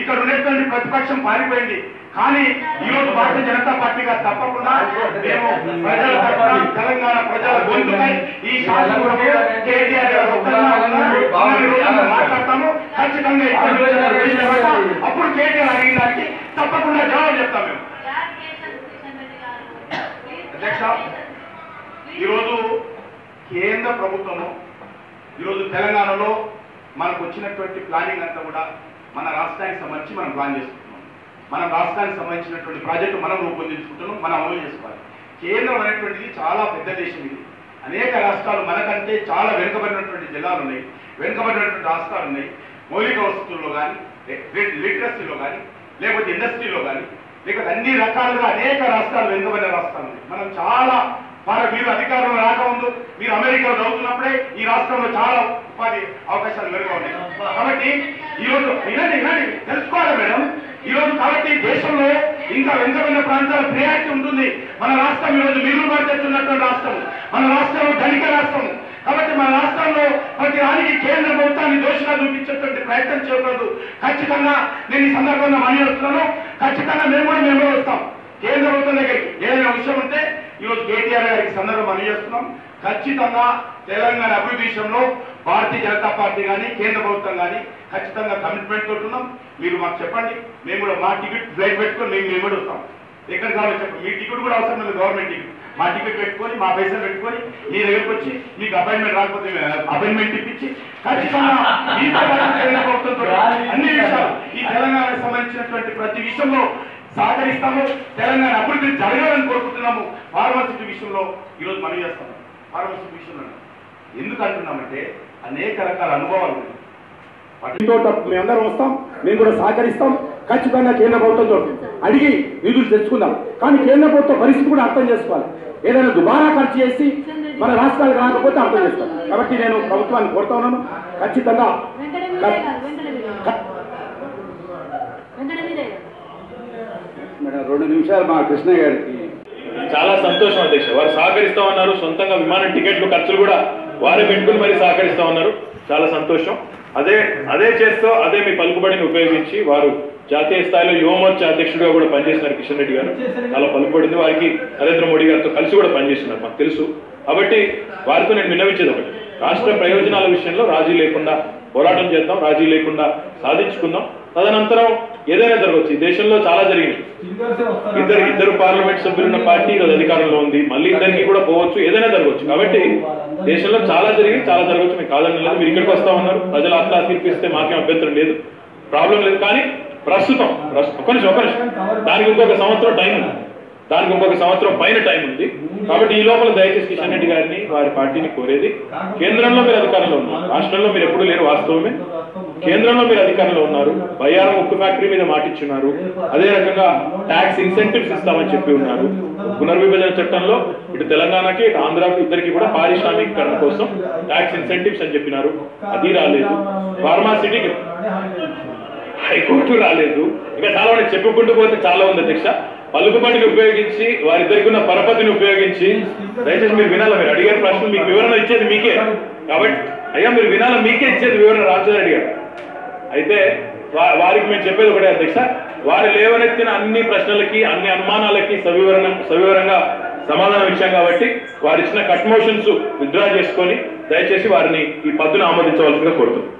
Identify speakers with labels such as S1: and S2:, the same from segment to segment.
S1: ఇక్కడ ప్రతిపక్షం పారిపోయింది. కానీ ఈ రోజు భారతీయ జనతా పార్టీగా తప్పకుండా మేము ప్రజల తరఫున తెలంగాణ ప్రజల గొంతుకై ఈ శాసనసభలో కేటీఆర్ మాట్లాడతాము. ఖచ్చితంగా అప్పుడు కేటీఆర్ అడిగిన దానికి తప్పకుండా జవాబు చెప్తాం మేము. అధ్యక్ష. ఈరోజు కేంద్ర ప్రభుత్వము ఈరోజు తెలంగాణలో మనకు వచ్చినటువంటి ప్లానింగ్ అంతా కూడా మన రాష్ట్రానికి సంబంధించి మనం ప్లాన్ చేసుకుంటున్నాం. మన రాష్ట్రానికి సంబంధించినటువంటి ప్రాజెక్టు మనం రూపొందించుకుంటున్నాం మనం అమలు చేసుకోవాలి. కేంద్రం అనేటువంటిది చాలా పెద్ద దేశం ఇది. అనేక రాష్ట్రాలు మనకంటే చాలా వెనుకబడినటువంటి జిల్లాలు ఉన్నాయి. వెనుకబడినటువంటి రాష్ట్రాలు ఉన్నాయి. మౌలిక వసతుల్లో కానీ లిటరసీలో కానీ లేకపోతే ఇండస్ట్రీలో కానీ లేకపోతే అన్ని రకాలుగా అనేక రాష్ట్రాలు వెనుకబడిన రాష్ట్రాలు ఉన్నాయి. మనం చాలా మరి మీరు అధికారంలో రాకముందు మీరు అమెరికాలో చదువుతున్నప్పుడే ఈ రాష్ట్రంలో చాలా ఉపాధి అవకాశాలు మెరుగు ఉన్నాయి. కాబట్టి ఈ రోజు వినండి వినండి తెలుసుకోవాలి మేడం. ఈ రోజు కాబట్టి దేశంలో ఇంకా వెనుకబడిన ప్రాంతాల ప్రియారిటీ ఉంటుంది. మన రాష్ట్రం ఈ రోజు మిగులు రాష్ట్రం. మన రాష్ట్రం ధనిక రాష్ట్రం. కాబట్టి మన రాష్ట్రంలో ప్రతి దానికి కేంద్ర ప్రభుత్వాన్ని దోషిగా చూపించేటువంటి ప్రయత్నం చేయకూడదు ఖచ్చితంగా నేను ఈ సందర్భంగా మనీ వస్తున్నాను. ఖచ్చితంగా మేము కూడా మేము వస్తాం. కేంద్ర ప్రభుత్వం దగ్గరికి ఏదైనా విషయం ఉంటే ఈరోజు కేటీఆర్ గారికి సందర్భం మనీ చేస్తున్నాం ఖచ్చితంగా తెలంగాణ అభివృద్ధి విషయంలో భారతీయ జనతా పార్టీ కానీ కేంద్ర ప్రభుత్వం కానీ ఖచ్చితంగా కమిట్మెంట్ తోటి ఉన్నాం. మీరు మాకు చెప్పండి. మేము కూడా మా టికెట్ ఫ్లైట్ పెట్టుకొని మేము మేము వస్తాం. ఎక్కడ కావాలో చెప్పండి. మీ టికెట్ కూడా అవసరం లేదు గవర్నమెంట్ టికెట్ మా టికెట్ పెట్టుకొని మా పైసలు పెట్టుకొని మీ దగ్గరకు వచ్చి మీకు అపాయింట్మెంట్ రాకపోతే అపాయింట్మెంట్ ఇప్పించి ఖచ్చితంగా అన్ని విషయాలు ఈ తెలంగాణకు సంబంధించినటువంటి ప్రతి విషయంలో సహకరిస్తాము. తెలంగాణ అభివృద్ధి జరగాలని కోరుకుంటున్నాము. ఫార్మసిటీ విషయంలో ఈరోజు మనం చేస్తాము ఫార్మసిటీ విషయంలో ఎందుకు అంటున్నామంటే అనేక రకాల అనుభవాలు మేమందరం వస్తాం మేము కూడా సహకరిస్తాం. ఖచ్చితంగా కేంద్ర ప్రభుత్వంతో అడిగి నిధులు తెచ్చుకుందాం. కానీ కేంద్ర ప్రభుత్వ పరిస్థితి కూడా అర్థం చేసుకోవాలి. ఏదైనా దుబారా ఖర్చు చేసి మన రాష్ట్రాలకు రాకపోతే అర్థం చేసుకోవాలి. కాబట్టి నేను ప్రభుత్వాన్ని కోరుతా ఉన్నాను. ఖచ్చితంగా
S2: మేడం రెండు నిమిషాలు మా కృష్ణ గారికి.
S3: చాలా సంతోషం అధ్యక్ష. వారు సహకరిస్తా ఉన్నారు. సొంతంగా విమానం టికెట్లు ఖర్చులు కూడా వారే పెట్టుకుని మరి సహకరిస్తా ఉన్నారు. చాలా సంతోషం. అదే అదే చేస్తూ అదే మీ పలుకుబడిని ఉపయోగించి వారు జాతీయ స్థాయిలో యువమోర్చా అధ్యక్షుడిగా కూడా పనిచేస్తున్నారు కిషన్ రెడ్డి గారు. చాలా పలుకుబడింది. వారికి నరేంద్ర మోడీ గారితో కలిసి కూడా పనిచేస్తున్నారు మాకు తెలుసు. కాబట్టి వారితో నేను విన్నవించేది ఒకటి. రాష్ట్ర ప్రయోజనాల విషయంలో రాజీ లేకుండా పోరాటం చేద్దాం రాజీ లేకుండా సాధించుకుందాం. తదనంతరం ఏదైనా జరగవచ్చు. ఈ దేశంలో చాలా జరిగినాయి ఇద్దరు ఇద్దరు పార్లమెంట్ సభ్యులున్న పార్టీ ఈరోజు అధికారంలో ఉంది. మళ్ళీ ఇద్దరికి కూడా పోవచ్చు. ఏదైనా జరగవచ్చు. కాబట్టి దేశంలో చాలా జరిగి చాలా జరగవచ్చు. మీకు కాదని లేదు. మీరు ఇక్కడికి వస్తా ఉన్నారు. ప్రజలు అట్లా తీర్పిస్తే మాకేం అభ్యంతరం లేదు. ప్రాబ్లం లేదు. కానీ ప్రస్తుతం ప్రస్తుతం ఒక నిమిషం ఒక నిమిషం. దానికి ఇంకొక సంవత్సరం టైం ఉంది. దానికి ఇంకొక సంవత్సరం పైన టైం ఉంది. కాబట్టి ఈ లోపల దయచేసి కిషన్ రెడ్డి గారిని వారి పార్టీని కోరేది. కేంద్రంలో మీరు అధికారంలో ఉన్నారు. రాష్ట్రంలో మీరు ఎప్పుడు లేరు వాస్తవమే. కేంద్రంలో మీరు అధికారంలో ఉన్నారు. బయ్యారం ఉక్కు ఫ్యాక్టరీ మీద మాటిచ్చున్నారు. అదే రకంగా ట్యాక్స్ ఇన్సెంటివ్స్ ఇస్తామని చెప్పి ఉన్నారు. పునర్విభజన చట్టంలో ఇటు తెలంగాణకి ఇటు ఆంధ్రాకి ఇద్దరికి కూడా పారిశ్రామికీకరణ కోసం ట్యాక్స్ ఇన్సెంటివ్స్ అని చెప్పినారు. అది రాలేదు. ఫార్మాసిటీకి హైకోర్టు రాలేదు. ఇంకా చాలా చెప్పుకుంటూ పోతే చాలా ఉంది అధ్యక్ష. పలుకుబడిని ఉపయోగించి వారిద్దరికి ఉన్న పరపతిని ఉపయోగించి దయచేసి మీరు వినాలా? మీరు అడిగారు ప్రశ్న మీకు వివరణ ఇచ్చేది మీకే. కాబట్టి అయ్యా మీరు వినాలా? మీకే ఇచ్చేది వివరణ రాజుగారు గారు. అయితే వారికి మేము చెప్పేది ఒకటే అధ్యక్ష వారు లేవనెత్తిన అన్ని ప్రశ్నలకి అన్ని అనుమానాలకి సవివరణ సవివరంగా సమాధానం ఇచ్చాం కాబట్టి వారు ఇచ్చిన కట్ మోషన్స్ విత్డ్రా చేసుకొని దయచేసి వారిని ఈ పద్దును ఆమోదించవలసిందిగా కోరుతున్నాం.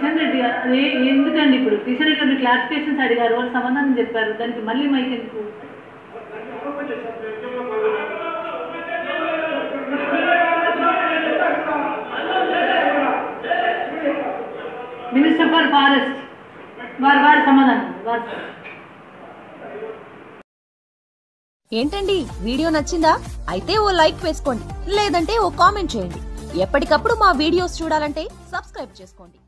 S4: కిషన్ రెడ్డి గారు ఎందుకండి ఇప్పుడు? కిషన్ రెడ్డి గారు క్లారిఫికేషన్స్ అడిగారు వాళ్ళు సమాధానం చెప్పారు. దానికి మళ్ళీ మైక్ ఎందుకు? మినిస్టర్ ఫర్ ఫారెస్ట్ వారు వారి సమాధానం వారు
S5: ఏంటండి? వీడియో నచ్చిందా? అయితే ఓ లైక్ వేసుకోండి. లేదంటే ఓ కామెంట్ చేయండి. ఎప్పటికప్పుడు మా వీడియోస్ చూడాలంటే సబ్స్క్రైబ్ చేసుకోండి.